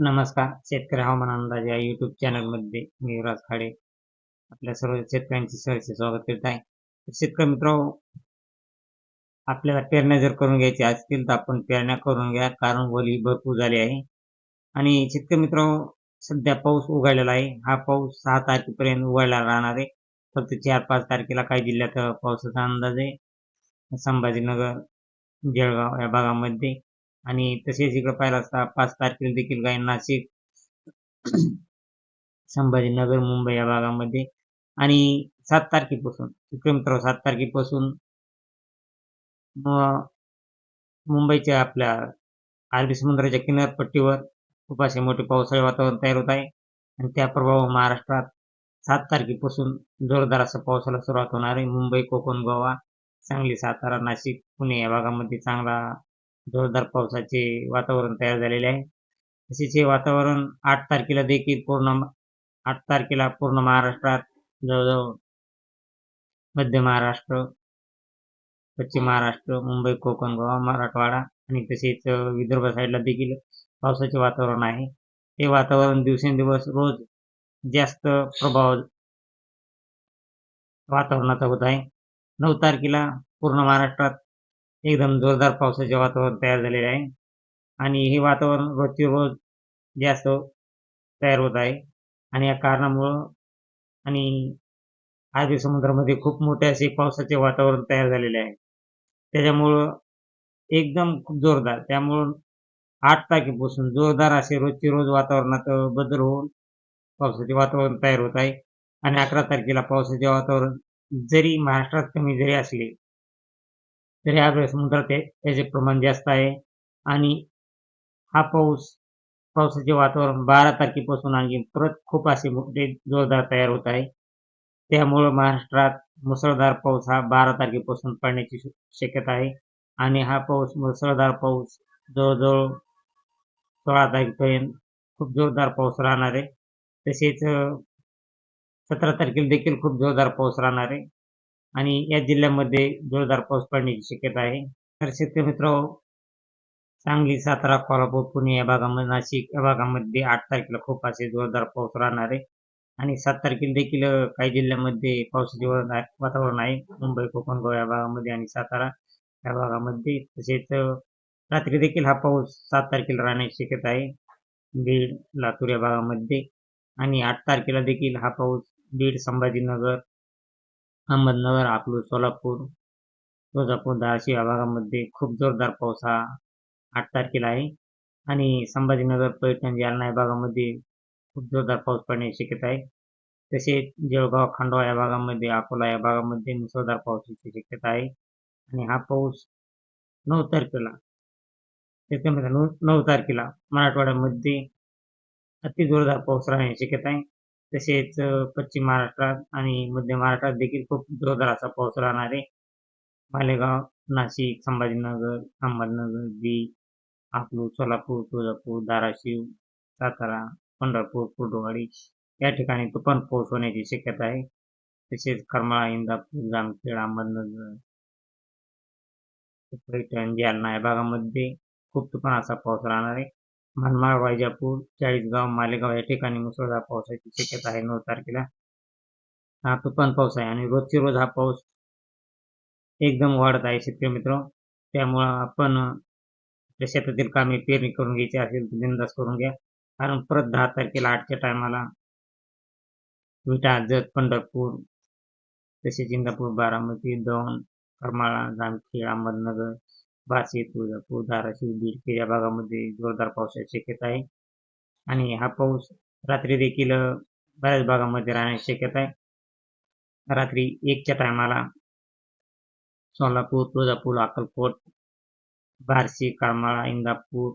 नमस्कार. शेतकरी हवामान अंदाज या युट्यूब चॅनलमध्ये मी युवराज खाडे. आपल्या सर्व शेतकऱ्यांचे सहर्ष स्वागत करीत आहे. शेतकरी मित्र आपल्याला पेरण्या जर करून घ्यायच्या असतील तर आपण पेरण्या करून घ्या. कारण वली भरपूर झाली आहे. आणि शेतकरी मित्र सध्या पाऊस उघडलेला आहे. हा पाऊस सहा तारखेपर्यंत उघडला राहणार आहे. फक्त चार पाच तारखेला काही जिल्ह्यात पावसाचा अंदाज आहे. संभाजीनगर जळगाव या भागामध्ये. आणि तसेच इकडे पाहिलं असता पाच तारखेला देखील काही नाशिक संभाजीनगर मुंबई या भागामध्ये. आणि सात तारखेपासून विक्रम मित्र सात तारखेपासून मुंबईच्या आपल्या अरबी समुद्राच्या किनारपट्टीवर खूप असे मोठे पावसाळी वातावरण तयार होत आहे. आणि त्या प्रभाव महाराष्ट्रात सात तारखेपासून जोरदार असं पावसाला सुरुवात होणार आहे. मुंबई कोकण गोवा सांगली सातारा नाशिक पुणे या भागामध्ये चांगला जोरदार पावसाचे वातावरण तयार झालेले आहे. तसेच हे वातावरण आठ तारखेला देखील पूर्ण आठ तारखेला पूर्ण महाराष्ट्रात जवळजवळ मध्य महाराष्ट्र पश्चिम महाराष्ट्र मुंबई कोकण गोवा मराठवाडा आणि तसेच विदर्भ साईडला देखील पावसाचे वातावरण आहे. हे वातावरण दिवसेंदिवस रोज जास्त प्रभाव वातावरणाचा होत आहे. नऊ तारखेला पूर्ण महाराष्ट्रात एकदम जोरदार पावसाचे वातावरण तयार झालेले आहे. आणि हे वातावरण रोजचे रोज जास्त तयार होत आहे. आणि या कारणामुळं आणि अरबी समुद्रामध्ये खूप मोठे असे पावसाचे वातावरण तयार झालेले आहे. त्याच्यामुळं एकदम खूप जोरदार. त्यामुळं आठ तारखेपासून जोरदार असे रोजचे रोज वातावरणात बदल होऊन पावसाचे वातावरण तयार होत आहे. आणि अकरा तारखेला पावसाचे वातावरण जरी महाराष्ट्रात कमी जरी असले तरी ह्यावेळेस समुद्रात ते- त्याचे प्रमाण जास्त आहे. आणि हा पाऊस पावसाचे वातावरण बारा तारखेपासून आणखी परत खूप असे मोठे जोरदार तयार होत आहे. त्यामुळं महाराष्ट्रात मुसळधार पाऊस हा बारा तारखेपासून पडण्याची श- शक्यता आहे. आणि हा पाऊस मुसळधार पाऊस जवळजवळ सोळा तारखेपर्यंत खूप जोरदार पाऊस राहणार आहे. तसेच सतरा तारखेला देखील खूप जोरदार पाऊस राहणार आहे. आणि या जिल्ह्यामध्ये जोरदार पाऊस पडण्याची शक्यता आहे. तर शेतकरी मित्र सांगली सातारा कोल्हापूर पुणे या भागामध्ये नाशिक या भागामध्ये आठ तारखेला खूप असे जोरदार पाऊस राहणार आहे. आणि सात तारखेला देखील काही जिल्ह्यामध्ये पावसाचे वातावरण आहे. मुंबई कोकण गोवा या भागामध्ये आणि सातारा या भागामध्ये. तसेच रात्री देखील हा पाऊस सात तारखेला राहण्याची शक्यता आहे. बीड लातूर या भागामध्ये. आणि आठ तारखेला देखील हा पाऊस बीड संभाजीनगर अहमदनगर अकलूज सोलापूर तुळजापूर धाराशिव या भागामध्ये खूप जोरदार पाऊस हा आठ तारखेला आहे. आणि संभाजीनगर पैठण जालना या भागामध्ये खूप जोरदार पाऊस पडण्याची शक्यता आहे. तसेच जळगाव खंडवा या भागामध्ये अकोला या भागामध्ये मुसळधार पावसाची शक्यता आहे. आणि हा पाऊस नऊ तारखेला त्याच्यामध्ये नऊ नऊ तारखेला मराठवाड्यामध्ये अति जोरदार पाऊस राहण्याची शक्यता आहे. तसेच पश्चिम महाराष्ट्रात आणि मध्य महाराष्ट्रात देखील खूप जोरदार असा पाऊस राहणार आहे. मालेगाव नाशिक संभाजीनगर अहमदनगर बीड अकलूज सोलापूर तुळजापूर धाराशिव सातारा पंढरपूर कुर्डुवाडी या ठिकाणी तुफान पाऊस होण्याची शक्यता आहे. तसेच करमाळा इंदापूर जामखेड अहमदनगर पैठण जालना या भागामध्ये खूप तुफान असा पाऊस राहणार आहे. मनमाड वैजापूर चाळीसगाव मालेगाव या ठिकाणी मुसळधार पावसाची शक्यता आहे. नऊ तारखेला हा तुफान पाऊस आहे आणि रोजचे रोज हा पाऊस एकदम वाढत आहे शेतकरी मित्र. त्यामुळं आपण शेतातील कामे पेरणी करून घ्यायची असेल तर बिंदास करून घ्या. कारण परत दहा तारखेला आठच्या टायमाला विटा जत पंढरपूर तसेच इंदापूर बारामती दौंड करमाळा जामखेड अहमदनगर बार्शी तुळजापूर धाराशिव बीड या भागामध्ये जोरदार पावसाची शक्यता आहे. आणि हा पाऊस रात्री देखील बऱ्याच भागामध्ये राहण्याची शक्यता आहे. रात्री एकच्या टायमाला सोलापूर तुळजापूर अक्कलकोट बार्शी करमाळा इंदापूर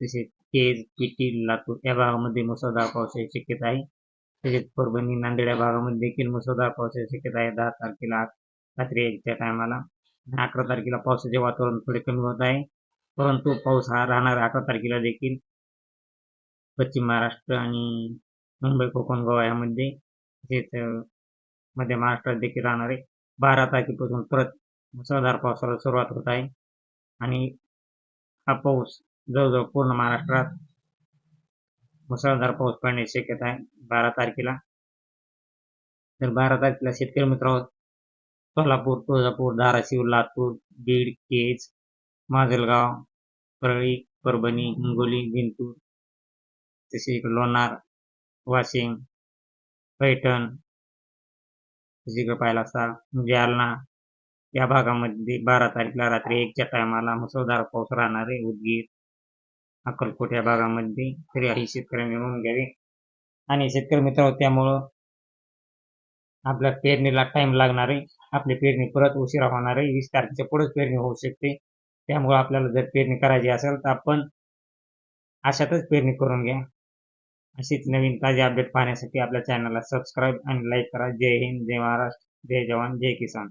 तसेच केज पिटी लातूर या भागामध्ये मुसळधार पावसाची शक्यता आहे. तसेच परभणी नांदेड या भागामध्ये देखील मुसळधार पावसाची शक्यता आहे. दहा तारखेला रात्री एकच्या टायमाला अकरा तारखेला पावसाचे वातावरण थोडे कमी होत आहे. परंतु पाऊस हा राहणार अकरा तारखेला देखील. पश्चिम महाराष्ट्र आणि मुंबई कोकण गोवा यामध्ये तसेच मध्य महाराष्ट्रात देखील राहणार आहे बारा तारखेपासून परत मुसळधार पावसाला सुरुवात होत आहे. आणि हा पाऊस जवळजवळ पूर्ण महाराष्ट्रात मुसळधार पाऊस पडण्याची शक्यता आहे बारा तारखेला. तर बारा तारखेला शेतकरी मित्रांनो सोलापूर तुळजापूर धाराशिव लातूर बीड केज माजलगाव परळी परभणी हिंगोली जिंतूर तसे इकडे लोणार वाशिम पैठण तसे पाहिला असता म्हणजे जालना या भागामध्ये बारा तारखेला रात्री एकच्या टायमाला मुसळधार पाऊस राहणार आहे उदगीर अक्कलकोट या भागामध्ये. तरी ही शेतकऱ्यांनी नोंद घ्यावी. आणि शेतकरी मित्र त्यामुळं आपल्या पेरणीला टाइम लागणार आहे आपली पेरणी परत उशिरा होणार आहे वीस तारखेच्या पुढेच पेरणी होऊ शकते. त्यामुळे आपल्याला जर पेरणी करायची असेल तर आपण अशातच पेरणी करून घ्या. अशीच नवीन ताजी अपडेट पाहण्यासाठी आपल्या चॅनलला सबस्क्राईब आणि लाईक करा. जय हिंद जय महाराष्ट्र जय जवान जय किसान.